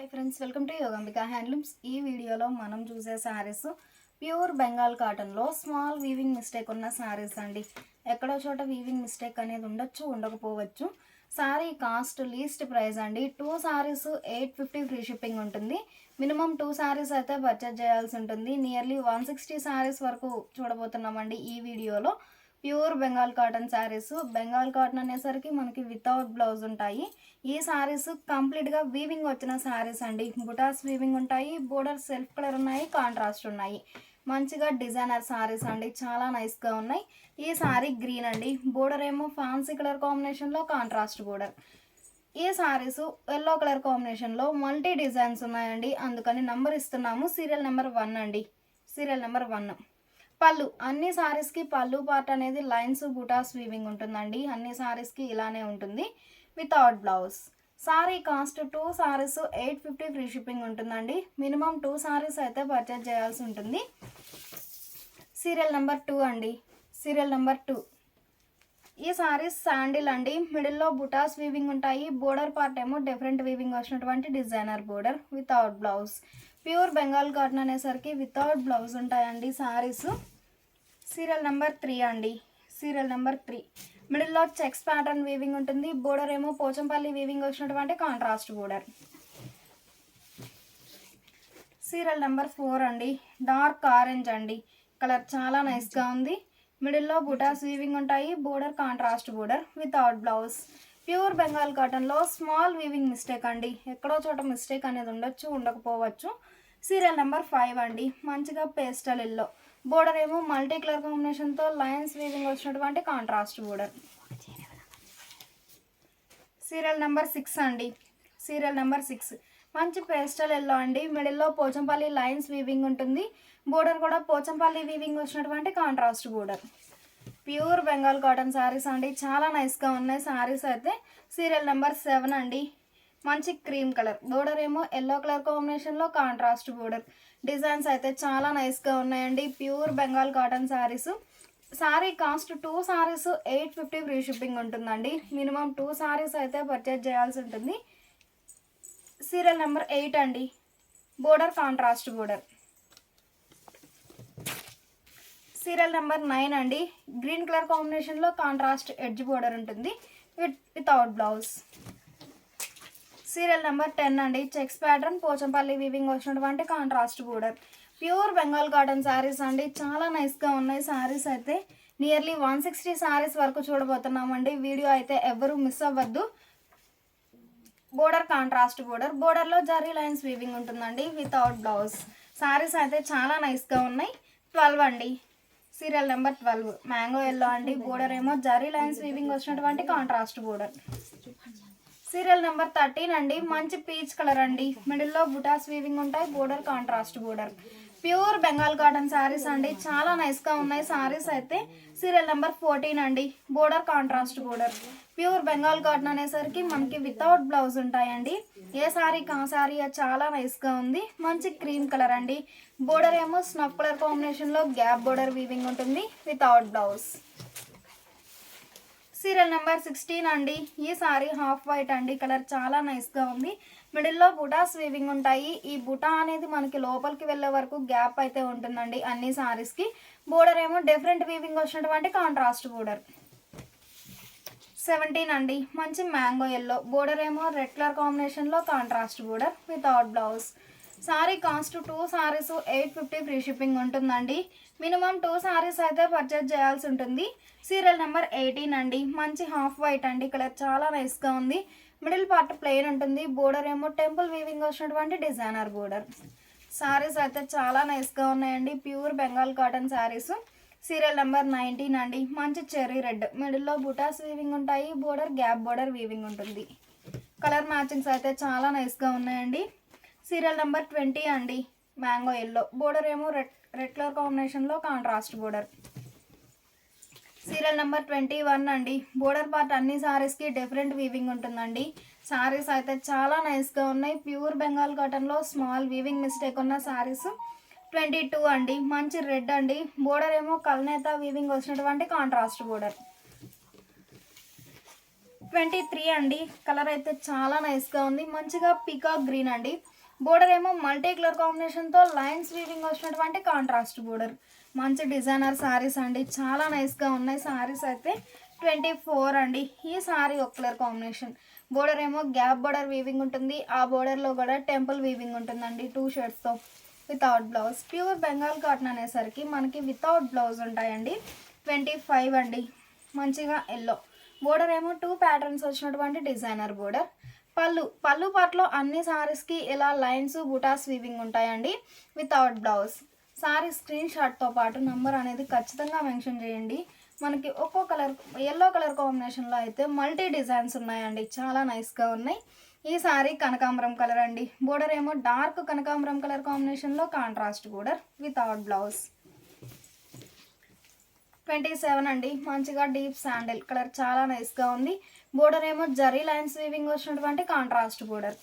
Hi friends welcome to Yogambika handlooms ఈ వీడియోలో మనం చూసే శారీస్ ప్యూర్ బెంగాల్ కాటన్లో స్మాల్ వీవింగ్ మిస్టేక్ ఉన్న శారీస్ అండి. ఎక్కడో చోట వీవింగ్ మిస్టేక్ అనేది ఉండొచ్చు ఉండకపోవచ్చు. శారీ కాస్ట్ లీస్ట్ ప్రైస్ అండి. Two saris eight fifty free shipping ఉంటుంది. మినిమం టూ శారీస్ అయితే పర్చేజ్ చేయాల్సి ఉంటుంది. నియర్లీ వన్ సిక్స్టీ శారీస్ వరకు చూడబోతున్నామండి ఈ వీడియోలో. Pure Bengal cotton saris. Bengal cotton అనేసరికి మనకి వితౌట్ బ్లౌజ్ ఉంటాయి. ఈ శారీస్ కంప్లీట్గా వీవింగ్ వచ్చిన శారీస్ అండి. బుటాస్ వీవింగ్ ఉంటాయి బోర్డర్ సెల్ఫ్ కలర్ ఉన్నాయి కాంట్రాస్ట్ ఉన్నాయి. మంచిగా డిజైనర్ శారీస్ అండి. చాలా నైస్గా ఉన్నాయి. ఈ శారీ గ్రీన్ అండి. బోర్డర్ ఏమో ఫ్యాన్సీ కలర్ కాంబినేషన్లో కాంట్రాస్ట్ బోర్డర్ ఈ శారీస్ ఎల్లో కలర్ కాంబినేషన్లో మల్టీ డిజైన్స్ ఉన్నాయండి. అందుకని నంబర్ ఇస్తున్నాము. సీరియల్ నెంబర్ వన్ అండి. సీరియల్ నెంబర్ వన్ పళ్ళు అన్ని సారీస్కి పళ్ళు పార్ట్ అనేది లైన్స్ బుటాస్ వీవింగ్ ఉంటుందండి. అన్ని సారీస్కి ఇలానే ఉంటుంది without blouse sari cost two saris eight fifty free shipping ఉంటుందండి. మినిమం టూ సారీస్ అయితే పర్చేజ్ చేయాల్సి ఉంటుంది. సీరియల్ నెంబర్ టూ అండి. సీరియల్ నెంబర్ టూ ఈ సారీస్ శాండిల్ అండి. మిడిల్లో బుటాస్ వీవింగ్ ఉంటాయి. బోర్డర్ పార్ట్ ఏమో డిఫరెంట్ వీవింగ్ వచ్చినటువంటి designer border without blouse pure Bengal cotton అనేసరికి వితౌట్ బ్లౌజ్ ఉంటాయండి సారీస్ సీరియల్ నెంబర్ త్రీ అండి. Serial number three. మిడిల్లో చెక్స్ ప్యాటర్న్ వీవింగ్ ఉంటుంది. బోర్డర్ ఏమో పోచంపల్లి వీవింగ్ వచ్చినటువంటి contrast border. Serial number four అండి. డార్క్ ఆరెంజ్ అండి. కలర్ చాలా నైస్గా ఉంది. మిడిల్లో బుటాస్ వీవింగ్ ఉంటాయి. Border contrast border without blouse. Pure Bengal కాటన్లో స్మాల్ వీవింగ్ మిస్టేక్ అండి. ఎక్కడో చోట మిస్టేక్ అనేది ఉండొచ్చు ఉండకపోవచ్చు. సీరియల్ నెంబర్ ఫైవ్ అండి. మంచిగా పేస్టల్ ఎల్లో బోర్డర్ ఏమో మల్టీ కలర్ కాంబినేషన్తో లయన్స్ వీవింగ్ వచ్చినటువంటి contrast border. Serial number six అండి. Serial number six. మంచి పేస్టల్ ఎల్లో అండి. మిడిల్లో పోచంపల్లి లైన్స్ వీవింగ్ ఉంటుంది. బోర్డర్ కూడా పోచంపల్లి వీవింగ్ వచ్చినటువంటి contrast border. Pure Bengal cotton saris అండి. చాలా నైస్గా ఉన్నాయి శారీస్ అయితే. సీరియల్ నెంబర్ సెవెన్ అండి. మంచి క్రీమ్ కలర్. బోర్డర్ ఏమో ఎల్లో కలర్ కాంబినేషన్లో కాంట్రాస్ట్ బోర్డర్. డిజైన్స్ అయితే చాలా నైస్గా ఉన్నాయండి. Pure Bengal cotton saris sari cost two saris eight fifty free shipping ఉంటుందండి. మినిమం టూ శారీస్ అయితే పర్చేజ్ చేయాల్సి ఉంటుంది. సీరియల్ నెంబర్ ఎయిట్ అండి. Border contrast border. Serial number nine అండి. గ్రీన్ కలర్ కాంబినేషన్లో కాంట్రాస్ట్ ఎడ్జ్ బోర్డర్ ఉంటుంది. With without blouse. Serial number ten అండి. Checks pattern Pochampalli weaving వచ్చినటువంటి contrast border pure Bengal cotton saris అండి. చాలా నైస్గా ఉన్నాయి శారీస్ అయితే. నియర్లీ వన్ సిక్స్టీ శారీస్ వరకు చూడబోతున్నామండి. వీడియో అయితే ఎవరు మిస్ అవ్వద్దు. బోర్డర్ కాంట్రాస్ట్ బోర్డర్ బోర్డర్లో జరీ లైన్స్ వీవింగ్ ఉంటుందండి వితౌట్ బ్లౌజ్ శారీస్ అయితే చాలా నైస్గా ఉన్నాయి. ట్వెల్వ్ అండి. Serial number twelve mango yellow అండి. బోర్డర్ ఏమో జరీ లైన్స్ వీవింగ్ వచ్చినటువంటి contrast border serial number thirteen అండి. మంచి పీచ్ కలర్ అండి. మిడిల్లో బుటాస్ వీవింగ్ ఉంటాయి border contrast border. Pure Bengal cotton saris అండి. చాలా నైస్గా ఉన్నాయి శారీస్ అయితే. సీరియల్ నెంబర్ ఫోర్టీన్ అండి. Border contrast border. Pure Bengal cotton అనేసరికి మనకి వితౌట్ బ్లౌజ్ ఉంటాయండి. ఏ శారీ కా శారీ చాలా నైస్గా ఉంది. మంచి క్రీమ్ కలర్ అండి. బోర్డర్ ఏమో స్నఫ్ కలర్ కాంబినేషన్లో గ్యాప్ బోర్డర్ వీవింగ్ ఉంటుంది. Without blouse serial number sixteen అండి. ఈ సారీ హాఫ్ వైట్ అండి. కలర్ చాలా నైస్గా ఉంది. మిడిల్లో బుటాస్ వీవింగ్ ఉంటాయి. ఈ బుటా అనేది మనకి లోపలికి వెళ్ళే వరకు గ్యాప్ అయితే ఉంటుందండి అన్ని సారీస్కి బోర్డర్ ఏమో డిఫరెంట్ వీవింగ్ వచ్చినటువంటి కాంట్రాస్ట్ బోర్డర్. సెవెంటీన్ అండి. మంచి మ్యాంగో ఎల్లో. బోర్డర్ ఏమో రెడ్ కలర్ కాంబినేషన్లో contrast border without blouse. Sari cost two saris eight fifty free shipping ఉంటుందండి. మినిమం టూ సారీస్ అయితే పర్చేజ్ చేయాల్సి ఉంటుంది. సీరియల్ నెంబర్ ఎయిటీన్ అండి. మంచి హాఫ్ వైట్ అండి. కలర్ చాలా నైస్గా ఉంది. మిడిల్ పార్ట్ ప్లెయిన్ ఉంటుంది. బోర్డర్ ఏమో టెంపుల్ వీవింగ్ వచ్చినటువంటి డిజైనర్ బోర్డర్ సారీస్ అయితే చాలా నైస్గా ఉన్నాయండి. Pure Bengal cotton saris serial number nineteen అండి. మంచి చెర్రీ రెడ్ మిడిల్లో బుటాస్ వీవింగ్ ఉంటాయి. బోర్డర్ గ్యాప్ బోర్డర్ వీవింగ్ ఉంటుంది. కలర్ మ్యాచింగ్స్ అయితే చాలా నైస్గా ఉన్నాయండి. సీరియల్ నెంబర్ ట్వంటీ అండి. మ్యాంగో ఎల్లో బోర్డర్ ఏమో రెడ్ రెడ్ కలర్ కాంబినేషన్లో contrast border. Serial number twenty one అండి. బోర్డర్ పార్ట్ అన్ని సారీస్కి డిఫరెంట్ వీవింగ్ ఉంటుందండి. సారీస్ అయితే చాలా నైస్గా ఉన్నాయి. ప్యూర్ బెంగాల్ కాటన్లో స్మాల్ వీవింగ్ మిస్టేక్ ఉన్న సారీస్ ట్వంటీ టూ అండి. మంచి రెడ్ అండి. బోర్డర్ ఏమో కల్నేత వీవింగ్ వచ్చినటువంటి కాంట్రాస్ట్ బోర్డర్. ట్వంటీ త్రీ అండి. కలర్ అయితే చాలా నైస్గా ఉంది. మంచిగా పికాక్ గ్రీన్ అండి. బోర్డర్ ఏమో మల్టీ కలర్ కాంబినేషన్తో లైన్స్ వీవింగ్ వచ్చినటువంటి కాంట్రాస్ట్ బోర్డర్. మంచి డిజైనర్ శారీస్ అండి. చాలా నైస్గా ఉన్నాయి. శారీస్ అయితే ట్వంటీ ఫోర్ అండి. ఈ శారీ ఒక కలర్ కాంబినేషన్ బోర్డర్ ఏమో గ్యాప్ బోర్డర్ వీవింగ్ ఉంటుంది. ఆ బోర్డర్లో కూడా టెంపుల్ వీవింగ్ ఉంటుందండి. Two షర్ట్స్తో without blouse pure Bengal cotton అనేసరికి మనకి వితౌట్ బ్లౌజ్ ఉంటాయండి. ట్వంటీ ఫైవ్ అండి. మంచిగా ఎల్లో బోర్డర్ ఏమో టూ ప్యాటర్న్స్ వచ్చినటువంటి డిజైనర్ బోర్డర్. పళ్ళు పళ్ళు పాటలో అన్ని సారీస్కి ఇలా లైన్స్ బుటాస్ స్వీవింగ్ ఉంటాయండి. Without blouse. సారీ స్క్రీన్ షాట్తో పాటు నెంబర్ అనేది ఖచ్చితంగా మెన్షన్ చేయండి. మనకి ఒక్కో కలర్ ఎల్లో కలర్ కాంబినేషన్లో అయితే మల్టీ డిజైన్స్ ఉన్నాయండి. చాలా నైస్గా ఉన్నాయి. ఈ సారీ కనకాంబరం కలర్ అండి. బోర్డర్ ఏమో డార్క్ కనకాంబరం కలర్ కాంబినేషన్లో contrast border without blouse. Twenty seven అండి. మంచిగా డీప్ శాండిల్ కలర్ చాలా నైస్గా ఉంది. బోర్డర్ ఏమో జరీ లైన్స్ వీవింగ్ వచ్చినటువంటి కాంట్రాస్ట్ బోర్డర్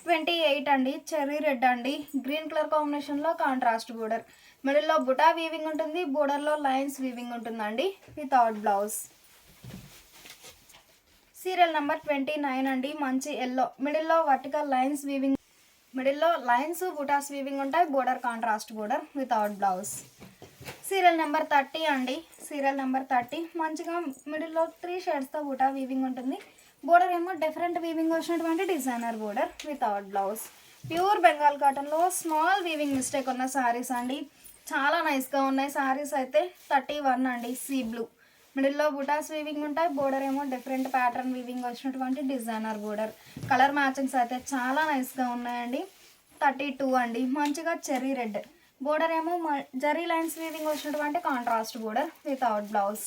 ట్వంటీ ఎయిట్ అండి చెర్రీ రెడ్ అండి గ్రీన్ కలర్ కాంబినేషన్లో కాంట్రాస్ట్ బోర్డర్ మిడిల్లో బుటా వీవింగ్ ఉంటుంది బోర్డర్లో లైన్స్ వీవింగ్ ఉంటుందండి without blouse serial number twenty nine అండి మంచి ఎల్లో మిడిల్లో వర్టికల్ లైన్స్ వీవింగ్ మిడిల్లో లైన్స్ బుటాస్ వీవింగ్ ఉంటాయి border contrast border without blouse serial number thirty అండి. Serial number thirty. మంచిగా మిడిల్లో త్రీ షేడ్స్తో బుటా వీవింగ్ ఉంటుంది. బోర్డర్ ఏమో డిఫరెంట్ వీవింగ్ వచ్చినటువంటి designer border without blouse pure Bengal కాటన్లో స్మాల్ వీవింగ్ మిస్టేక్ ఉన్న శారీస్ అండి. చాలా నైస్గా ఉన్నాయి. శారీస్ అయితే థర్టీ వన్ అండి సీ బ్లూ మిడిల్లో బుటాస్ వీవింగ్ ఉంటాయి. బోర్డర్ ఏమో డిఫరెంట్ ప్యాటర్న్ వీవింగ్ వచ్చినటువంటి డిజైనర్ బోర్డర్ కలర్ మ్యాచింగ్స్ అయితే చాలా నైస్గా ఉన్నాయండి. థర్టీ టూ అండి. మంచిగా చెర్రీ రెడ్ బోర్డర్ ఏమో జరీ లైన్స్ వీవింగ్ వచ్చినటువంటి contrast border without blouse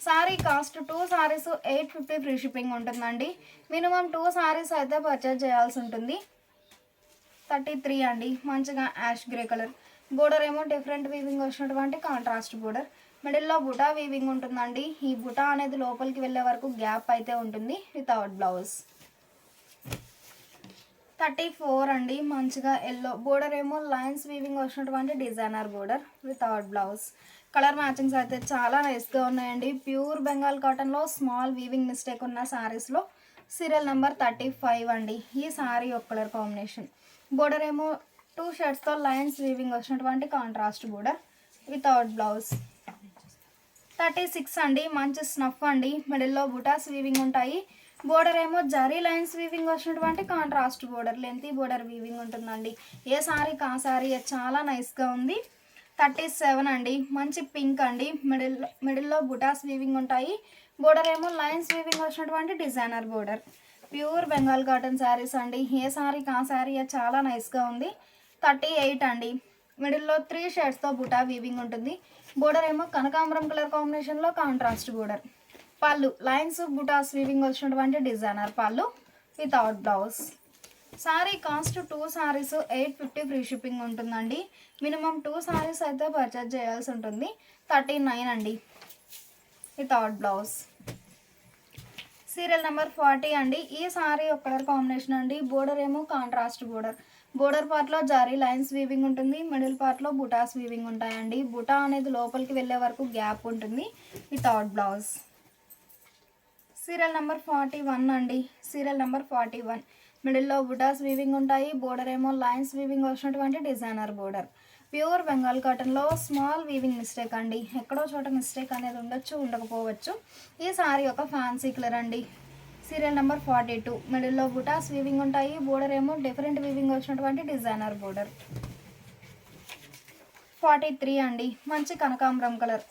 sari cost two saris eight fifty free shipping ఉంటుందండి. మినిమం టూ సారీస్ అయితే పర్చేజ్ చేయాల్సి ఉంటుంది. థర్టీ త్రీ అండి. మంచిగా యాష్ గ్రే కలర్ బోర్డర్ ఏమో డిఫరెంట్ వీవింగ్ వచ్చినటువంటి కాంట్రాస్ట్ బోర్డర్ మిడిల్లో బుటా వీవింగ్ ఉంటుందండి. ఈ బుటా అనేది లోపలికి వెళ్ళే వరకు గ్యాప్ అయితే ఉంటుంది వితౌట్ బ్లౌజ్ థర్టీ ఫోర్ అండి. మంచిగా ఎల్లో బోర్డర్ ఏమో లైన్స్ వీవింగ్ వచ్చినటువంటి designer border without blouse colour matchings అయితే చాలా నైస్గా ఉన్నాయండి. ప్యూర్ బెంగాల్ కాటన్లో స్మాల్ వీవింగ్ మిస్టేక్ ఉన్న శారీస్లో సీరియల్ నెంబర్ థర్టీ ఫైవ్ అండి. ఈ శారీ ఒక కలర్ కాంబినేషన్ బోర్డర్ ఏమో టూ షర్ట్స్తో లైన్స్ వీవింగ్ వచ్చినటువంటి contrast border without blouse thirty six అండి. మంచి స్నఫ్ అండి. మిడిల్లో బుటాస్ వీవింగ్ ఉంటాయి. బోర్డర్ ఏమో జరీ లైన్స్ వీవింగ్ వచ్చినటువంటి contrast border lengthy border weaving ఉంటుందండి. ఏ సారీ కా సారీ చాలా నైస్గా ఉంది. థర్టీ సెవెన్ అండి. మంచి పింక్ అండి. మిడిల్ మిడిల్లో బుటాస్ వీవింగ్ ఉంటాయి. బోర్డర్ ఏమో లైన్స్ వీవింగ్ వచ్చినటువంటి designer border pure Bengal cotton saris అండి. ఏ సారీ కా శారీ చాలా నైస్గా ఉంది. థర్టీ ఎయిట్ అండి మిడిల్లో త్రీ షేడ్స్తో బుటా వీవింగ్ ఉంటుంది. బోర్డర్ ఏమో కనకాంబరం కలర్ కాంబినేషన్లో contrast border pallu lines butas weaving వచ్చినటువంటి designer pallu without blouse. Sari cost two saris eight fifty free shipping ఉంటుందండి. మినిమం టూ సారీస్ అయితే పర్చేజ్ చేయాల్సి ఉంటుంది. థర్టీ నైన్ అండి. Without blouse. Serial number forty అండి. ఈ సారీ ఒక కలర్ కాంబినేషన్ అండి. బోర్డర్ ఏమో కాంట్రాస్ట్ బోర్డర్. బోర్డర్ పార్ట్లో జారీ లైన్స్ వీవింగ్ ఉంటుంది. మిడిల్ పార్ట్లో బుటాస్ వీవింగ్ ఉంటాయండి. బుటా అనేది లోపలికి వెళ్ళే వరకు గ్యాప్ ఉంటుంది. Without blouse. Serial number forty one అండి. Serial number forty one. మిడిల్లో బుటాస్ వీవింగ్ ఉంటాయి. బోర్డర్ ఏమో లైన్స్ వీవింగ్ వచ్చినటువంటి డిజైనర్ బోర్డర్. ప్యూర్ బెంగాల్ కాటన్లో స్మాల్ వీవింగ్ మిస్టేక్ అండి. ఎక్కడో చోట మిస్టేక్ అనేది ఉండొచ్చు ఉండకపోవచ్చు. ఈ సారీ ఒక ఫ్యాన్సీ కలర్ అండి. Serial number forty two. మిడిల్లో బుటాస్ వీవింగ్ ఉంటాయి. బోర్డర్ ఏమో డిఫరెంట్ వీవింగ్ వచ్చినటువంటి డిజైనర్ బోర్డర్. ఫార్టీ త్రీ అండి. మంచి కనకాంబరం కలర్.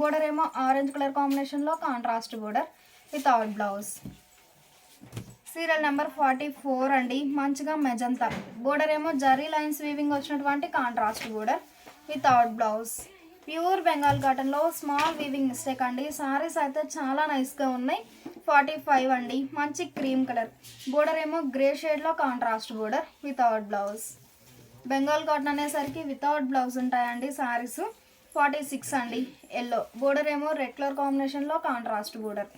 బోర్డర్ ఏమో ఆరెంజ్ కలర్ కాంబినేషన్లో contrast border. Without blouse. Serial number forty four అండి. మంచిగా మెజంతా. బోర్డర్ ఏమో జరీ లైన్స్ వీవింగ్ వచ్చినటువంటి contrast border without blouse. Pure Bengal కాటన్లో స్మాల్ వీవింగ్ మిస్టేక్ అండి. సారీస్ అయితే చాలా నైస్గా ఉన్నాయి. ఫార్టీ ఫైవ్ అండి. మంచి క్రీమ్ కలర్ బోర్డర్ ఏమో గ్రే షేడ్లో contrast border without blouse. Bengal cotton అనేసరికి వితౌట్ బ్లౌజ్ ఉంటాయండి సారీస్. ఫార్టీ సిక్స్ అండి. ఎల్లో. బోర్డర్ ఏమో రెడ్ కలర్ కాంబినేషన్లో contrast border.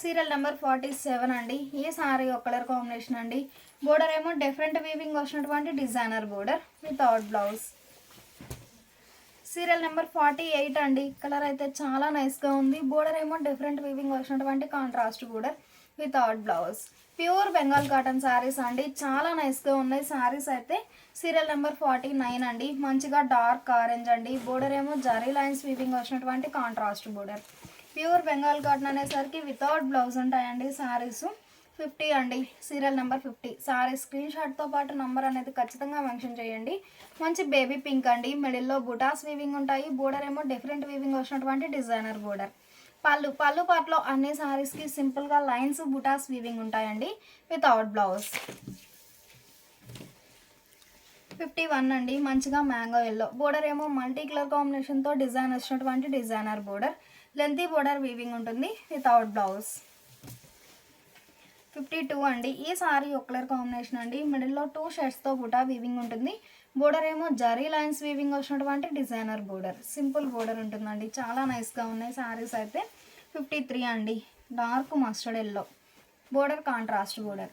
Serial number forty seven అండి. ఈ సారీ ఒక కలర్ కాంబినేషన్ అండి. బోర్డర్ ఏమో డిఫరెంట్ వీవింగ్ వచ్చినటువంటి designer border without blouse. Serial number forty eight అండి. కలర్ అయితే చాలా నైస్గా ఉంది. బోర్డర్ ఏమో డిఫరెంట్ వీవింగ్ వచ్చినటువంటి contrast border without blouse. Pure Bengal cotton saris అండి. చాలా నైస్గా ఉన్నాయి. శారీస్ అయితే సీరియల్ నెంబర్ ఫార్టీ నైన్ అండి. మంచిగా డార్క్ ఆరెంజ్ అండి. బోర్డర్ ఏమో జరీ లైన్స్ వీవింగ్ వచ్చినటువంటి contrast border. Pure Bengal cotton అనేసరికి వితౌట్ బ్లౌజ్ ఉంటాయండి శారీస్ ఫిఫ్టీ అండి serial number fifty. Sari screen షాట్తో పాటు నంబర్ అనేది ఖచ్చితంగా మెన్షన్ చేయండి. మంచి బేబీ పింక్ అండి మిడిల్లో బుటాస్ వీవింగ్ ఉంటాయి. బోర్డర్ ఏమో డిఫరెంట్ వీవింగ్ వచ్చినటువంటి డిజైనర్ బోర్డర్. పళ్ళు పళ్ళు పాటలో అన్ని సారీస్కి సింపుల్గా లైన్స్ బుటాస్ వీవింగ్ ఉంటాయండి వితౌట్ బ్లౌజ్ ఫిఫ్టీ వన్ అండి మంచిగా మ్యాంగో ఎల్లో బోర్డర్ ఏమో మల్టీ కలర్ కాంబినేషన్తో డిజైన్ వచ్చినటువంటి designer border. Lengthy border weaving ఉంటుంది వితౌట్ బ్లౌజ్. ఫిఫ్టీ టూ అండి. ఈ సారీ ఒక కలర్ కాంబినేషన్ అండి. మిడిల్లో టూ షర్ట్స్తో బుటా వీవింగ్ ఉంటుంది. బోర్డర్ ఏమో జరీ లైన్స్ వీవింగ్ వచ్చినటువంటి డిజైనర్ బోర్డర్. సింపుల్ బోర్డర్ ఉంటుందండి. చాలా నైస్గా ఉన్నాయి సారీస్ అయితే. ఫిఫ్టీ త్రీ అండి. Dark mustard yellow. Border contrast border.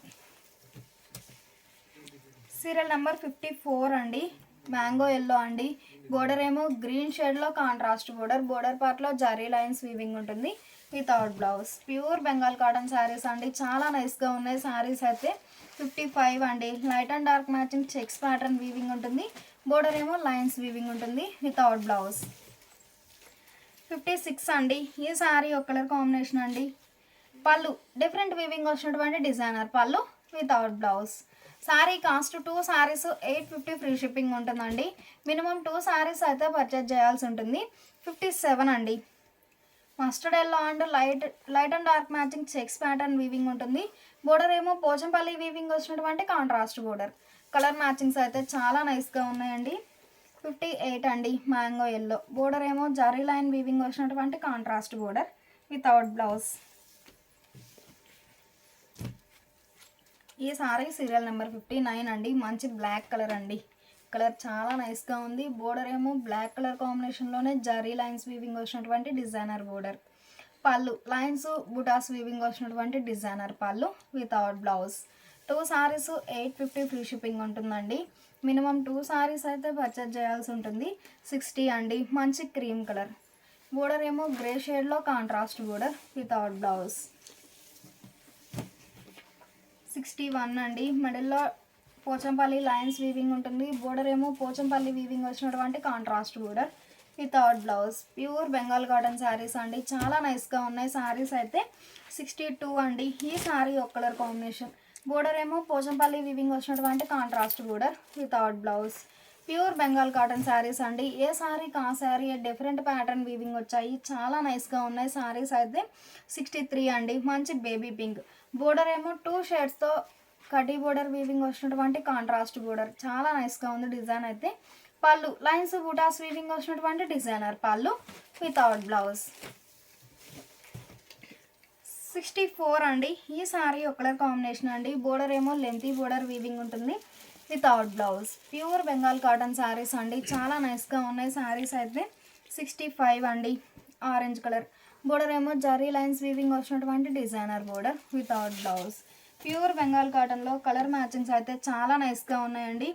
Serial number fifty four అండి. మ్యాంగో ఎల్లో అండి. బోర్డర్ ఏమో గ్రీన్ షేడ్లో కాంట్రాస్ట్ బోర్డర్ బోర్డర్ పార్ట్లో జరీ లైన్స్ వీవింగ్ ఉంటుంది without blouse. Pure Bengal cotton saris అండి చాలా నైస్గా ఉన్నాయి శారీస్ అయితే. ఫిఫ్టీ ఫైవ్ అండి light and dark matching checks pattern weaving ఉంటుంది. బోర్డర్ ఏమో లైన్స్ వీవింగ్ ఉంటుంది వితౌట్ బ్లౌజ్. ఫిఫ్టీ సిక్స్ అండి ఈ శారీ ఒక కలర్ కాంబినేషన్ అండి. పళ్ళు డిఫరెంట్ వీవింగ్ వచ్చినటువంటి designer pallu without blouse. Sari cost two saris eight fifty free shipping ఉంటుందండి. మినిమం టూ శారీస్ అయితే పర్చేజ్ చేయాల్సి ఉంటుంది. ఫిఫ్టీ సెవెన్ అండి. Mustard yellow and light light and dark matching checks pattern weaving ఉంటుంది. Border ఏమో Pochampally weaving వచ్చినటువంటి contrast border colour matchings అయితే చాలా నైస్గా ఉన్నాయండి. ఫిఫ్టీ ఎయిట్ అండి మ్యాంగో ఎల్లో బోర్డర్ ఏమో జరీ లైన్ వీవింగ్ వచ్చినటువంటి కాంట్రాస్ట్ బోర్డర్ వితౌట్ బ్లౌజ్ ఈ sari serial number fifty nine అండి. మంచి బ్లాక్ కలర్ అండి. కలర్ చాలా నైస్గా ఉంది. బోర్డర్ ఏమో బ్లాక్ కలర్ కాంబినేషన్లోనే జరీ లైన్స్ వీవింగ్ వచ్చినటువంటి designer border. Pallu lines butas weaving వచ్చినటువంటి designer pallu without blouse two saris eight fifty free shipping ఉంటుందండి. మినిమం టూ సారీస్ అయితే పర్చేజ్ చేయాల్సి ఉంటుంది. సిక్స్టీ అండి. మంచి క్రీమ్ కలర్. బోర్డర్ ఏమో గ్రే షేడ్లో contrast border without blouse sixty one అండి. మిడిల్లో పోచంపల్లి లయన్స్ వీవింగ్ ఉంటుంది. బోర్డర్ ఏమో పోచంపల్లి వీవింగ్ వచ్చినటువంటి contrast border. Without blouse pure Bengal cotton saris అండి. చాలా నైస్గా ఉన్నాయి. శారీస్ అయితే సిక్స్టీ టూ అండి. ఈ శారీ ఒక కలర్ కాంబినేషన్ బోర్డర్ ఏమో పోచంపల్లి వీవింగ్ వచ్చినటువంటి contrast border. Without blouse pure Bengal cotton saris అండి. ఏ శారీ కా శారీ డిఫరెంట్ ప్యాటర్న్ వీవింగ్ వచ్చాయి. చాలా నైస్గా ఉన్నాయి. శారీస్ అయితే సిక్స్టీ త్రీ అండి. మంచి బేబీ పింక్ బోర్డర్ ఏమో టూ షేడ్స్తో కటి బోర్డర్ వీవింగ్ వచ్చినటువంటి కాంట్రాస్ట్ బోర్డర్. చాలా నైస్గా ఉంది డిజైన్ అయితే. పళ్ళు లైన్స్ బూటాస్ వీవింగ్ వచ్చినటువంటి designer pallu without blouse sixty four అండి. ఈ సారీ ఒక కలర్ కాంబినేషన్ అండి. బోర్డర్ ఏమో లెంతీ బోర్డర్ వీవింగ్ ఉంటుంది without blouse pure Bengal cotton saris అండి. చాలా నైస్గా ఉన్నాయి శారీస్ అయితే. సిక్స్టీ ఫైవ్ అండి. ఆరెంజ్ కలర్ బోర్డర్ ఏమో జరీ లైన్స్ వీవింగ్ వచ్చినటువంటి designer border without blouse pure Bengal కాటన్లో కలర్ మ్యాచింగ్స్ అయితే చాలా నైస్గా ఉన్నాయండి.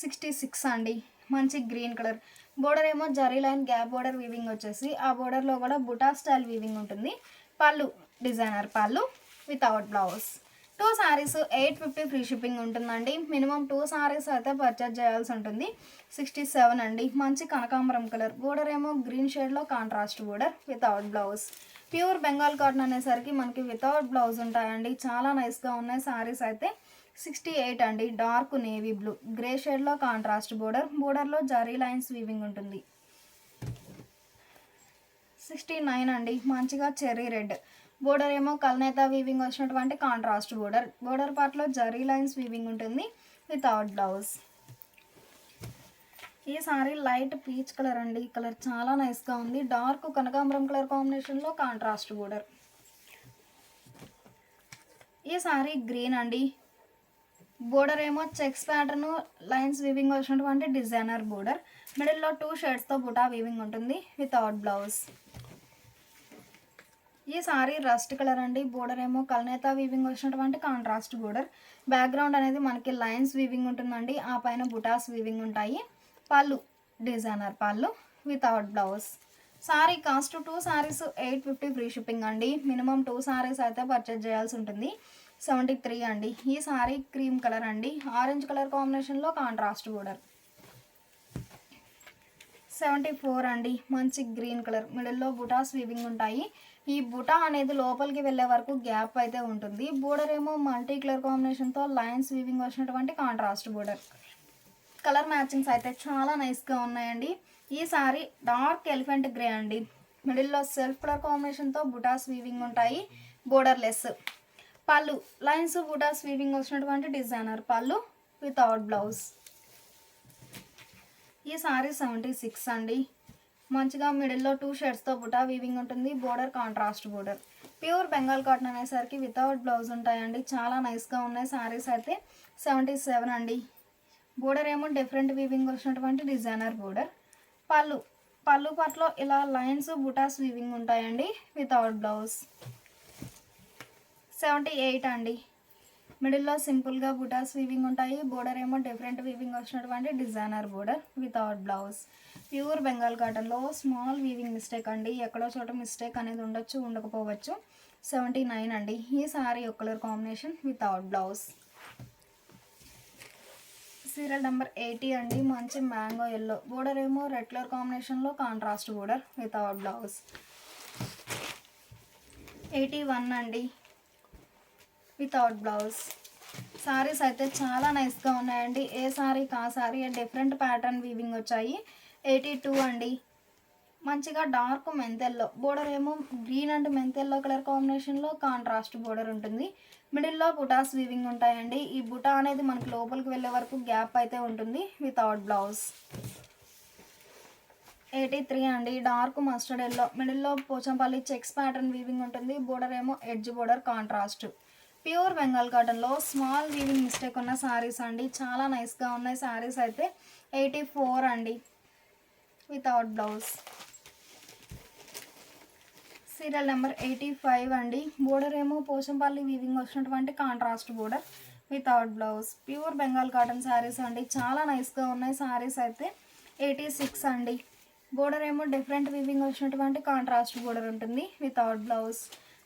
సిక్స్టీ సిక్స్ అండి. మంచి గ్రీన్ కలర్ బోర్డర్ ఏమో zari line gap border weaving వచ్చేసి ఆ బోర్డర్లో కూడా బుటా స్టైల్ వీవింగ్ ఉంటుంది. Pallu designer pallu without blouse two saris eight fifty free shipping ఉంటుందండి. మినిమం టూ సారీస్ అయితే పర్చేజ్ చేయాల్సి ఉంటుంది. సిక్స్టీ సెవెన్ అండి. మంచి కనకాంబరం కలర్. బోర్డర్ ఏమో గ్రీన్ షేడ్లో contrast border without blouse pure Bengal cotton అనేసరికి మనకి వితౌట్ బ్లౌజ్ ఉంటాయండి. చాలా నైస్గా ఉన్నాయి సారీస్ అయితే. సిక్స్టీ ఎయిట్ అండి. డార్క్ నేవీ బ్లూ గ్రే షేడ్లో కాంట్రాస్ట్ బోర్డర్. బోర్డర్లో జరీ లైన్స్ వీవింగ్ ఉంటుంది. సిక్స్టీ నైన్ అండి. మంచిగా చెర్రీ రెడ్ బోర్డర్ ఏమో కల్నేత వీవింగ్ వచ్చినటువంటి కాంట్రాస్ట్ బోర్డర్ బోర్డర్ పార్ట్లో జరీ లైన్స్ వీవింగ్ ఉంటుంది వితౌట్ బ్లౌజ్ ఈ సారీ లైట్ పీచ్ కలర్ అండి. ఈ కలర్ చాలా నైస్గా ఉంది. డార్క్ కనకాంబరం కలర్ కాంబినేషన్లో కాంట్రాస్ట్ బోర్డర్ ఈ సారీ గ్రీన్ అండి. బోర్డర్ ఏమో చెక్స్ ప్యాటర్న్ లైన్స్ వీవింగ్ వచ్చినటువంటి డిజైనర్ బోర్డర్ మిడిల్లో టూ షేడ్స్తో బుటా వీవింగ్ ఉంటుంది వితౌట్ బ్లౌజ్ ఈ సారీ రస్ట్ కలర్ అండి. బోర్డర్ ఏమో కల్నేత వీవింగ్ వచ్చినటువంటి కాంట్రాస్ట్ బోర్డర్ బ్యాక్గ్రౌండ్ అనేది మనకి లైన్స్ వీవింగ్ ఉంటుందండి. ఆ పైన బుటాస్ వీవింగ్ ఉంటాయి. Pallu designer pallu without blouse sari cost two saris eight fifty free shipping అండి. మినిమం టూ సారీస్ అయితే పర్చేజ్ చేయాల్సి ఉంటుంది. సెవెంటీ త్రీ అండి. ఈ సారీ క్రీమ్ కలర్ అండి. ఆరెంజ్ కలర్ కాంబినేషన్లో కాంట్రాస్ట్ బోర్డర్ సెవెంటీ ఫోర్ అండి. మంచి గ్రీన్ కలర్ మిడిల్లో బుటాస్ వీవింగ్ ఉంటాయి. ఈ బుటా అనేది లోపలికి వెళ్ళే వరకు గ్యాప్ అయితే ఉంటుంది. బోర్డర్ ఏమో మల్టీ కలర్ కాంబినేషన్తో లైన్స్ వీవింగ్ వచ్చినటువంటి కాంట్రాస్ట్ బోర్డర్. కలర్ మ్యాచింగ్స్ అయితే చాలా నైస్గా ఉన్నాయండి. ఈ సారీ డార్క్ ఎలిఫెంట్ గ్రే అండి. మిడిల్లో సెల్ఫ్ కలర్ కాంబినేషన్తో బుటాస్ వీవింగ్ ఉంటాయి. Borderless pallu. Lines butas weaving వచ్చినటువంటి డిజైనర్ పళ్ళు వితౌట్ బ్లౌజ్ ఈ సారీ సెవెంటీ సిక్స్ అండి. మంచిగా మిడిల్లో టూ షర్ట్స్తో బుటా వీవింగ్ ఉంటుంది. Border contrast border pure Bengal cotton అనేసరికి వితౌట్ బ్లౌజ్ ఉంటాయండి. చాలా నైస్గా ఉన్నాయి శారీస్ అయితే. సెవెంటీ సెవెన్ అండి. బోర్డర్ ఏమో డిఫరెంట్ వీవింగ్ వచ్చినటువంటి డిజైనర్ బోర్డర్ పళ్ళు పళ్ళు పట్లో ఇలా లైన్స్ బుటాస్ వీవింగ్ ఉంటాయండి. వితౌట్ బ్లౌజ్ సెవెంటీ ఎయిట్ అండి. మిడిల్లో సింపుల్గా బుటాస్ వీవింగ్ ఉంటాయి. బోర్డర్ ఏమో డిఫరెంట్ వీవింగ్ వచ్చినటువంటి designer border without blouse pure Bengal కాటన్లో స్మాల్ వీవింగ్ మిస్టేక్ అండి. ఎక్కడో చోట మిస్టేక్ అనేది ఉండొచ్చు ఉండకపోవచ్చు. సెవెంటీ నైన్ అండి. ఈ సారీ ఒక colour combination without blouse serial number eighty అండి. మంచి మ్యాంగో ఎల్లో బోర్డర్ ఏమో రెడ్ కలర్ కాంబినేషన్లో contrast border without blouse eighty one అండి. వితౌట్ బ్లౌజ్ సారీస్ అయితే చాలా నైస్గా ఉన్నాయండి. ఏ సారీ కా సారీ డిఫరెంట్ ప్యాటర్న్ వీవింగ్ వచ్చాయి. ఎయిటీ టూ అండి. మంచిగా డార్క్ మెంతెల్లో బోర్డర్ ఏమో గ్రీన్ అండ్ మెంతెల్లో కలర్ కాంబినేషన్లో కాంట్రాస్ట్ బోర్డర్ ఉంటుంది. మిడిల్లో బుటాస్ వీవింగ్ ఉంటాయండి. ఈ బుటా అనేది మనకి లోపలికి వెళ్ళే వరకు గ్యాప్ అయితే ఉంటుంది వితౌట్ బ్లౌజ్ ఎయిటీ త్రీ అండి డార్క్ మస్టర్డ్ ఎల్లో మిడిల్లో పోచంపల్లి చెక్స్ ప్యాటర్న్ వీవింగ్ ఉంటుంది. బోర్డర్ ఏమో edge border contrast pure Bengal కాటన్లో స్మాల్ వీవింగ్ మిస్టేక్ ఉన్న శారీస్ అండి. చాలా నైస్గా ఉన్నాయి శారీస్ అయితే. ఎయిటీ ఫోర్ అండి. Without blouse. Serial number eighty five అండి. బోర్డర్ ఏమో పోచంపల్లి వీవింగ్ వచ్చినటువంటి contrast border. Without blouse. Pure Bengal cotton saris అండి. చాలా నైస్గా ఉన్నాయి శారీస్ అయితే. ఎయిటీ సిక్స్ అండి. బోర్డర్ ఏమో డిఫరెంట్ వీవింగ్ వచ్చినటువంటి కాంట్రాస్ట్ బోర్డర్ ఉంటుంది. Without blouse.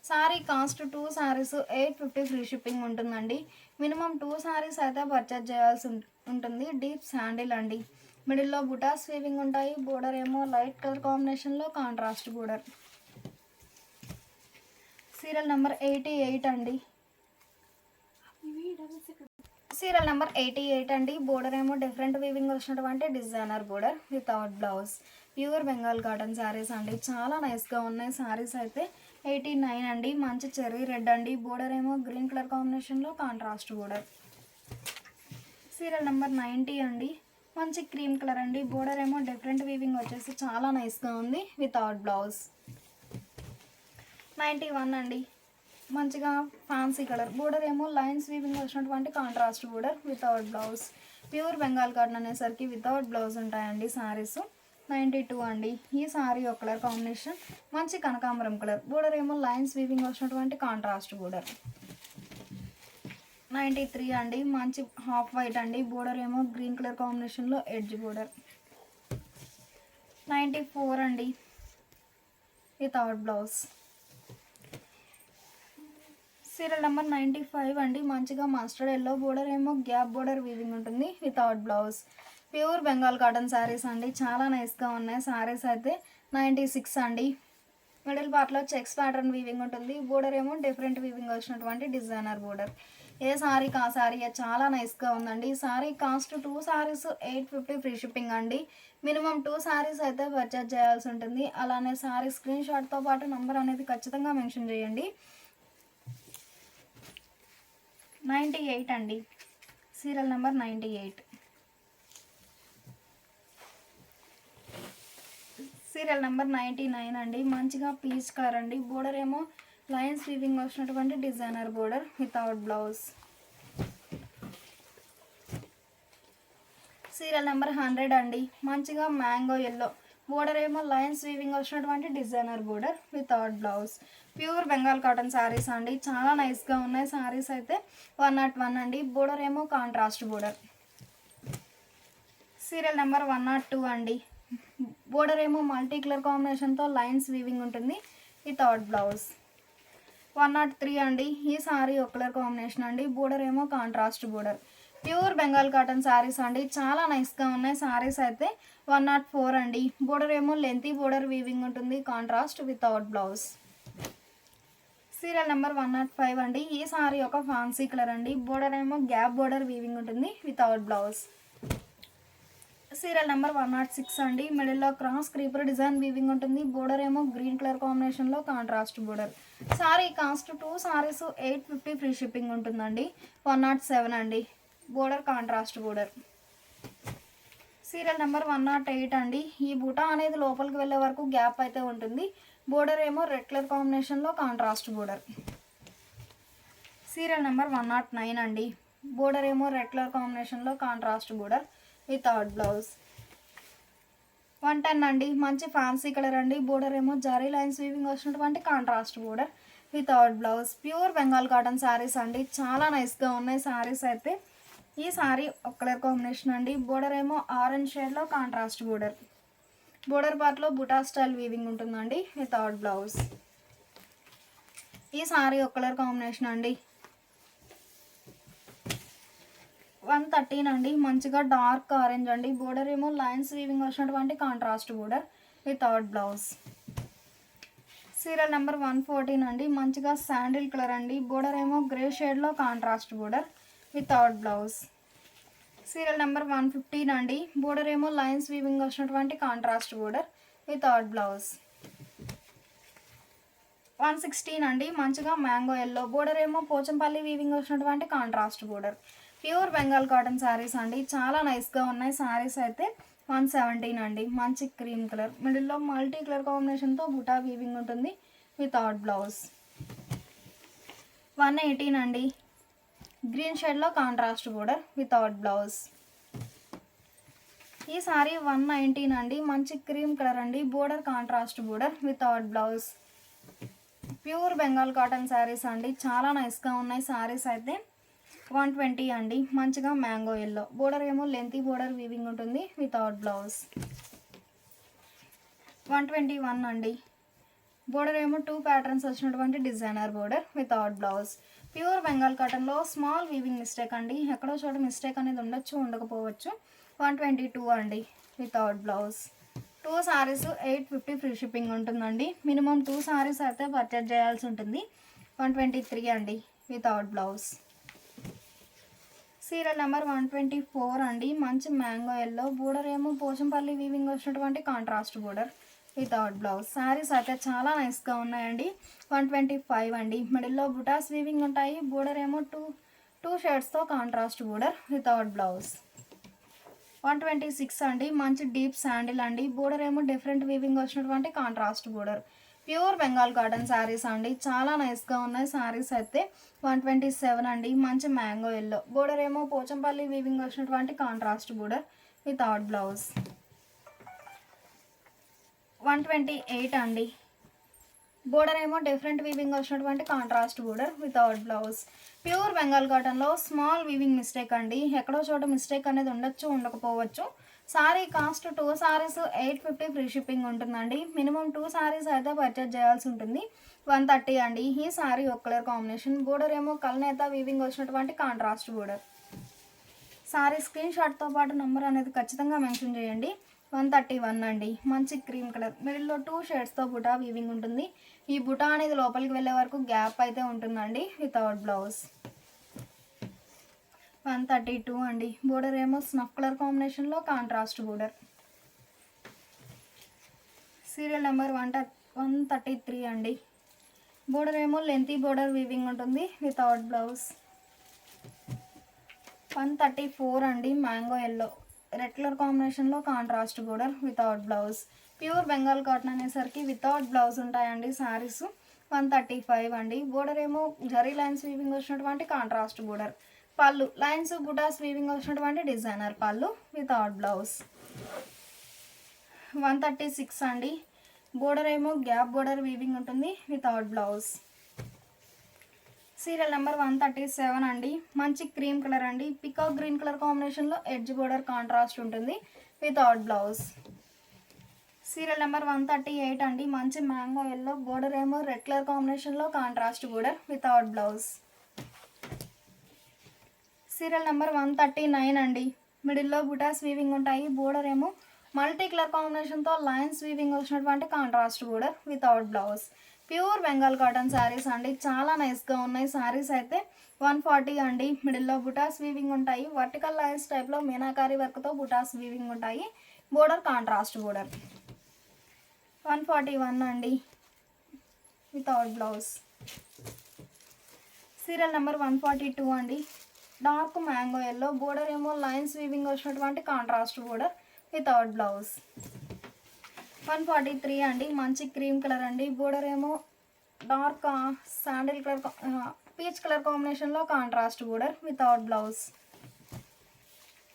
Sari cost two saris eight fifty free shipping ఉంటుందండి. మినిమం టూ సారీస్ అయితే పర్చేజ్ చేయాల్సి ఉంటుంది. డీప్ శాండిల్ అండి. మిడిల్లో బుటాస్ వీవింగ్ ఉంటాయి. బోర్డర్ ఏమో లైట్ కలర్ కాంబినేషన్లో contrast border. Serial number eighty eight అండి. సీరియల్ నెంబర్ ఎయిటీ ఎయిట్ అండి. బోర్డర్ ఏమో డిఫరెంట్ వీవింగ్ వచ్చినటువంటి designer border without blouse pure Bengal cotton saris అండి. చాలా నైస్గా ఉన్నాయి. శారీస్ అయితే ఎయిటీ నైన్ అండి మంచి చెర్రీ రెడ్ అండి. బోర్డర్ ఏమో గ్రీన్ కలర్ కాంబినేషన్లో contrast border serial number ninety అండి. మంచి క్రీమ్ కలర్ అండి. బోర్డర్ ఏమో డిఫరెంట్ వీవింగ్ వచ్చేసి చాలా నైస్గా ఉంది వితౌట్ బ్లౌజ్ నైంటీ వన్ అండి. మంచిగా ఫ్యాన్సీ కలర్ బోర్డర్ ఏమో లైన్స్ వీవింగ్ వచ్చినటువంటి contrast border without blouse pure Bengal cotton అనేసరికి వితౌట్ బ్లౌజ్ ఉంటాయండి సారీస్ నైంటీ టూ అండి. ఈ సారీ ఒక కలర్ కాంబినేషన్. మంచి కనకాంబరం కలర్. బోర్డర్ ఏమో లైన్స్ వీవింగ్ వచ్చినటువంటి కాంట్రాస్ట్ బోర్డర్. నైంటీ త్రీ అండి. మంచి హాఫ్ వైట్ అండి. బోర్డర్ ఏమో గ్రీన్ కలర్ కాంబినేషన్లో ఎడ్జ్ బోర్డర్. నైంటీ ఫోర్ అండి. Without blouse. Serial number ninety five అండి. మంచిగా మస్టర్డ్ ఎల్లో బోర్డర్ ఏమో గ్యాప్ బోర్డర్ వీవింగ్ ఉంటుంది. Without blouse. Pure Bengal cotton saris అండి. చాలా నైస్గా ఉన్నాయి. శారీస్ అయితే నైంటీ సిక్స్ అండి. మిడిల్ పార్ట్లో చెక్స్ ప్యాటర్న్ వీవింగ్ ఉంటుంది. బోర్డర్ ఏమో డిఫరెంట్ వీవింగ్ వచ్చినటువంటి డిజైనర్ బోర్డర్. ఏ సారీకి ఆ సారీ చాలా నైస్గా ఉందండి. ఈ sari cost two saris eight fifty free shipping అండి. మినిమం టూ సారీస్ అయితే పర్చేజ్ చేయాల్సి ఉంటుంది. అలానే సారీ స్క్రీన్ షాట్తో పాటు నంబర్ అనేది ఖచ్చితంగా మెన్షన్ చేయండి. నైంటీ ఎయిట్ అండి. Serial number ninety eight serial number ninety nine అండి. మంచిగా పీచ్ కలర్ అండి. బోర్డర్ ఏమో లైన్ వీవింగ్ వచ్చినటువంటి designer border without blouse. Serial number hundred అండి. మంచిగా మ్యాంగో ఎల్లో. బోర్డర్ ఏమో లైన్ వీవింగ్ వచ్చినటువంటి designer border without blouse. Pure Bengal cotton saris అండి. చాలా నైస్గా ఉన్నాయి. శారీస్ అయితే వన్ నాట్ వన్ అండి. బోర్డర్ ఏమో contrast border. Serial number one nought two అండి. బోర్డర్ ఏమో మల్టీ కలర్ కాంబినేషన్తో లైన్స్ వీవింగ్ ఉంటుంది. Without blouse one nought three అండి. ఈ సారీ ఒక కలర్ కాంబినేషన్ అండి. బోర్డర్ ఏమో contrast border pure Bengal cotton saris అండి. చాలా నైస్గా ఉన్నాయి శారీస్ అయితే. వన్ నాట్ ఫోర్ అండి. బోర్డర్ ఏమో లెంతీ బోర్డర్ వీవింగ్ ఉంటుంది. Contrast without blouse serial number one nought five అండి. ఈ సారీ ఒక ఫాన్సీ కలర్ అండి. బోర్డర్ ఏమో గ్యాప్ బోర్డర్ వీవింగ్ ఉంటుంది. Without blouse serial number one nought six అండి. మిడిల్లో క్రాస్ క్రీపర్ డిజైన్ వీవింగ్ ఉంటుంది. బోర్డర్ ఏమో గ్రీన్ కలర్ కాంబినేషన్లో contrast border. Sari cost two saris eight fifty free shipping ఉంటుందండి. వన్ నాట్ సెవెన్ అండి. Border contrast border. Serial number one nought eight అండి. ఈ బూటా అనేది లోపలికి వెళ్ళే వరకు గ్యాప్ అయితే ఉంటుంది. బోర్డర్ ఏమో రెడ్ కలర్ కాంబినేషన్లో contrast border. Serial number one nought nine అండి. బోర్డర్ ఏమో రెడ్ కలర్ కాంబినేషన్లో contrast border. Without blouse. One ten అండి. మంచి ఫ్యాన్సీ కలర్ అండి. బోర్డర్ ఏమో జరీ లైన్స్ వీవింగ్ వచ్చినటువంటి contrast border third blouse. Pure Bengal cotton saris అండి. చాలా నైస్గా ఉన్నాయి శారీస్ అయితే. ఈ శారీ ఒక కలర్ కాంబినేషన్ అండి. బోర్డర్ ఏమో ఆరెంజ్ షేడ్లో కాంట్రాస్ట్ బోర్డర్ బోర్డర్ పార్ట్లో బుటా స్టైల్ వీవింగ్ ఉంటుందండి. Without blouse. ఈ శారీ ఒక కలర్ కాంబినేషన్ అండి. వన్ థర్టీన్ అండి. మంచిగా డార్క్ ఆరెంజ్ అండి. బోర్డర్ ఏమో లైన్స్ వీవింగ్ వచ్చినటువంటి contrast border without blouse. Serial number one fourteen అండి. మంచిగా శాండిల్ కలర్ అండి. బోర్డర్ ఏమో గ్రే షేడ్లో contrast border without blouse. Serial number one fifteen అండి. బోర్డర్ ఏమో లైన్స్ వీవింగ్ వచ్చినటువంటి contrast border without blouse. One sixteen అండి. మంచిగా మ్యాంగో ఎల్లో. బోర్డర్ ఏమో పోచంపల్లి వీవింగ్ వచ్చినటువంటి contrast border. Pure Bengal cotton saris అండి. చాలా నైస్గా ఉన్నాయి. శారీస్ అయితే వన్ సెవెంటీన్ అండి. మంచి క్రీమ్ కలర్ మిడిల్లో మల్టీ కలర్ కాంబినేషన్తో బుటా వీవింగ్ ఉంటుంది వితౌట్ బ్లౌజ్ వన్ ఎయిటీన్ అండి. గ్రీన్ షేడ్లో కాంట్రాస్ట్ బోర్డర్ వితౌట్ బ్లౌజ్ ఈ సారీ వన్ నైన్టీన్ అండి. మంచి క్రీమ్ కలర్ అండి. Border contrast border without blouse pure Bengal cotton saris అండి. చాలా నైస్గా ఉన్నాయి. శారీస్ అయితే వన్ ట్వంటీ అండి. మంచిగా మ్యాంగో ఎల్లో బోర్డర్ ఏమో లెంతీ బోర్డర్ వీవింగ్ ఉంటుంది without blouse one twenty one అండి. బోర్డర్ ఏమో టూ ప్యాటర్న్స్ వచ్చినటువంటి designer border without blouse pure Bengal కాటన్లో స్మాల్ వీవింగ్ మిస్టేక్ అండి. ఎక్కడో చోట మిస్టేక్ అనేది ఉండొచ్చు ఉండకపోవచ్చు. వన్ ట్వంటీ టూ అండి without blouse two saris eight fifty free shipping ఉంటుందండి. మినిమం టూ సారీస్ అయితే పర్చేజ్ చేయాల్సి ఉంటుంది. వన్ ట్వంటీ త్రీ అండి without blouse serial number one twenty four అండి. మంచి మ్యాంగో ఎల్లో. బోర్డర్ ఏమో పోచంపల్లి వీవింగ్ వచ్చినటువంటి contrast border without blouse saris అయితే చాలా నైస్గా ఉన్నాయండి. వన్ ట్వంటీ ఫైవ్ అండి. మిడిల్లో బుటాస్ వీవింగ్ ఉంటాయి. బోర్డర్ ఏమో two two షర్ట్స్తో contrast border without blouse one twenty six అండి. మంచి డీప్ శాండిల్ అండి. బోర్డర్ ఏమో డిఫరెంట్ వీవింగ్ వచ్చినటువంటి contrast border. Pure Bengal cotton saris అండి. చాలా నైస్గా ఉన్నాయి. శారీస్ అయితే వన్ ట్వంటీ సెవెన్ అండి. మంచి మ్యాంగో ఎల్లో. బోర్డర్ ఏమో పోచంపల్లి వీవింగ్ వచ్చినటువంటి contrast border without blouse one twenty eight అండి. బోర్డర్ ఏమో డిఫరెంట్ వీవింగ్ వచ్చినటువంటి contrast border without blouse pure Bengal కాటన్లో స్మాల్ వీవింగ్ మిస్టేక్ అండి. ఎక్కడో చోట మిస్టేక్ అనేది ఉండొచ్చు ఉండకపోవచ్చు. Sari cost two saris eight fifty free shipping ఉంటుందండి. మినిమం టూ సారీస్ అయితే పర్చేజ్ చేయాల్సి ఉంటుంది. వన్ థర్టీ అండి. ఈ సారీ ఒక కలర్ కాంబినేషన్. బోర్డర్ ఏమో కల్నేత వీవింగ్ వచ్చినటువంటి కాంట్రాస్ట్ బోర్డర్. సారీ స్క్రీన్ షాట్తో పాటు నెంబర్ అనేది ఖచ్చితంగా మెన్షన్ చేయండి. వన్ థర్టీ వన్ అండి. మంచి క్రీమ్ కలర్. మిడిల్లో టూ షేడ్స్తో బుటా వీవింగ్ ఉంటుంది. ఈ బుటా అనేది లోపలికి వెళ్ళే వరకు గ్యాప్ అయితే ఉంటుందండి without blouse one thirty two అండి. బోర్డర్ ఏమో స్నఫ్ కలర్ కాంబినేషన్లో contrast border. Serial number one one thirty three అండి. బోర్డర్ ఏమో లెంతీ బోర్డర్ వీవింగ్ ఉంటుంది without blouse. One thirty four అండి మ్యాంగో ఎల్లో. రెడ్ కలర్ కాంబినేషన్లో contrast border without blouse. Pure Bengal cotton అనేసరికి without blouse ఉంటాయండి saris one thirty five అండి. Border ఏమో zari lines weaving వచ్చినటువంటి కాంట్రాస్ట్ బోర్డర్. పళ్ళు లైన్స్ బుటాస్ వీవింగ్ వచ్చినటువంటి designer pallu without blouse one thirty six అండి. బోర్డర్ ఏమో గ్యాప్ బోర్డర్ వీవింగ్ ఉంటుంది without blouse serial number one thirty seven అండి. మంచి క్రీమ్ కలర్ అండి. పికాక్ గ్రీన్ కలర్ కాంబినేషన్లో ఎడ్జ్ బోర్డర్ కాంట్రాస్ట్ ఉంటుంది without blouse serial number one thirty eight అండి. మంచి మ్యాంగో ఎల్లో బోర్డర్ ఏమో రెడ్ కలర్ కాంబినేషన్లో contrast border without blouse serial number one thirty nine అండి. మిడిల్లో బుటాస్ వీవింగ్ ఉంటాయి. బోర్డర్ ఏమో మల్టీ కలర్ కాంబినేషన్తో లైన్స్ వీవింగ్ వచ్చినటువంటి contrast border without blouse. Pure Bengal cotton saris అండి. చాలా నైస్గా ఉన్నాయి. శారీస్ అయితే వన్ ఫార్టీ అండి. మిడిల్లో బుటాస్ వీవింగ్ ఉంటాయి. వర్టికల్ లైన్స్ టైప్లో మీనాకారి వర్క్తో బుటాస్ వీవింగ్ ఉంటాయి. Border contrast border. One forty one అండి. Without blouse. Serial number one forty two అండి. డార్క్ మ్యాంగో ఎల్లో బోర్డర్ ఏమో లైన్స్ వీవింగ్ వచ్చినటువంటి contrast border without blouse. One forty three అండి మంచి క్రీమ్ కలర్ అండి. బోర్డర్ ఏమో dark sandal colour peach colour కాంబినేషన్లో contrast border without blouse.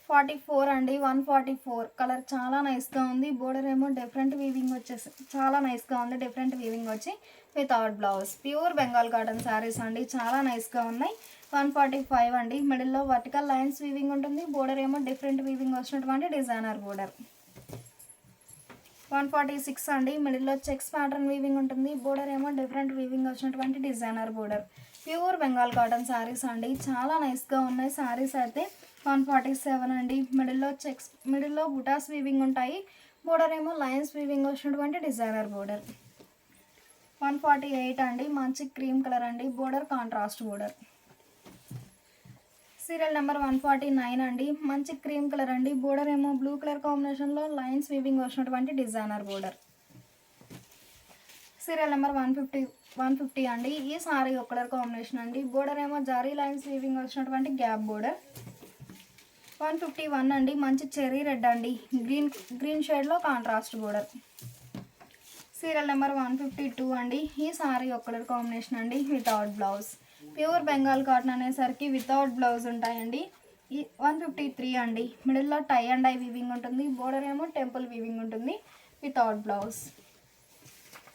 Forty four అండి one forty four. Colour చాలా నైస్గా ఉంది. బోర్డర్ ఏమో డిఫరెంట్ వీవింగ్ వచ్చేసి చాలా నైస్గా ఉంది. డిఫరెంట్ వీవింగ్ వచ్చి without blouse. Pure Bengal cotton saris అండి చాలా నైస్గా ఉన్నాయి. వన్ ఫార్టీ ఫైవ్ అండి. మిడిల్లో వర్టికల్ లైన్స్ వీవింగ్ ఉంటుంది. బోర్డర్ ఏమో డిఫరెంట్ వీవింగ్ వచ్చినటువంటి designer border. One forty six అండి. మిడిల్లో చెక్స్ ప్యాటర్న్ వీవింగ్ ఉంటుంది. బోర్డర్ ఏమో డిఫరెంట్ వీవింగ్ వచ్చినటువంటి designer border. Pure Bengal cotton saris అండి. చాలా నైస్గా ఉన్నాయి. శారీస్ అయితే వన్ ఫార్టీ సెవెన్ అండి. మిడిల్లో చెక్స్ మిడిల్లో బుటాస్ వీవింగ్ ఉంటాయి. బోర్డర్ ఏమో లైన్స్ వీవింగ్ వచ్చినటువంటి designer border. One forty eight అండి. మంచి క్రీమ్ కలర్ అండి. Border contrast border. Serial number one forty nine అండి. మంచి క్రీమ్ కలర్ అండి. బోర్డర్ ఏమో బ్లూ కలర్ కాంబినేషన్లో లైన్స్ వీవింగ్ వచ్చినటువంటి designer border. Serial number one fifty one fifty అండి. ఈ సారీ ఒక కలర్ కాంబినేషన్ అండి. బోర్డర్ ఏమో జారీ లైన్స్ వీవింగ్ వచ్చినటువంటి gap border. One fifty one అండి. మంచి చెరీ రెడ్ అండి. గ్రీన్ గ్రీన్ షేడ్లో contrast border. Serial number one fifty two అండి. ఈ సారీ ఒక కలర్ కాంబినేషన్ అండి. Without blouse. Pure Bengal cotton అనేసరికి వితౌట్ బ్లౌజ్ ఉంటాయండి. ఈ వన్ ఫిఫ్టీ త్రీ అండి. మిడిల్లో టై అండ్ ఐ వీవింగ్ ఉంటుంది. బోర్డర్ ఏమో టెంపుల్ వీవింగ్ ఉంటుంది without blouse.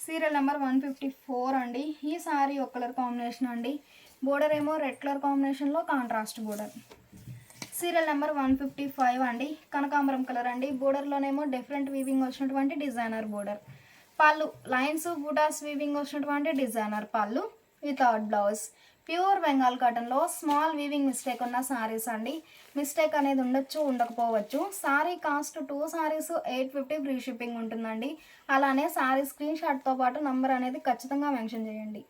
Serial number one fifty four అండి. ఈ సారీ ఒక కలర్ కాంబినేషన్ అండి. బోర్డర్ ఏమో రెడ్ కలర్ కాంబినేషన్లో contrast border. Serial number one fifty five అండి. కనకాంబరం కలర్ అండి. బోర్డర్లోనేమో డిఫరెంట్ వీవింగ్ వచ్చినటువంటి డిజైనర్ బోర్డర్. పళ్ళు లైన్స్ బూటాస్ వీవింగ్ వచ్చినటువంటి designer pallu without blouse. Pure Bengal కాటన్లో స్మాల్ వీవింగ్ మిస్టేక్ ఉన్న సారీస్ అండి. మిస్టేక్ అనేది ఉండొచ్చు ఉండకపోవచ్చు. Sari cost two saris eight fifty free shipping ఉంటుందండి. అలానే సారీ స్క్రీన్ షాట్తో పాటు నంబర్ అనేది ఖచ్చితంగా మెన్షన్ చేయండి.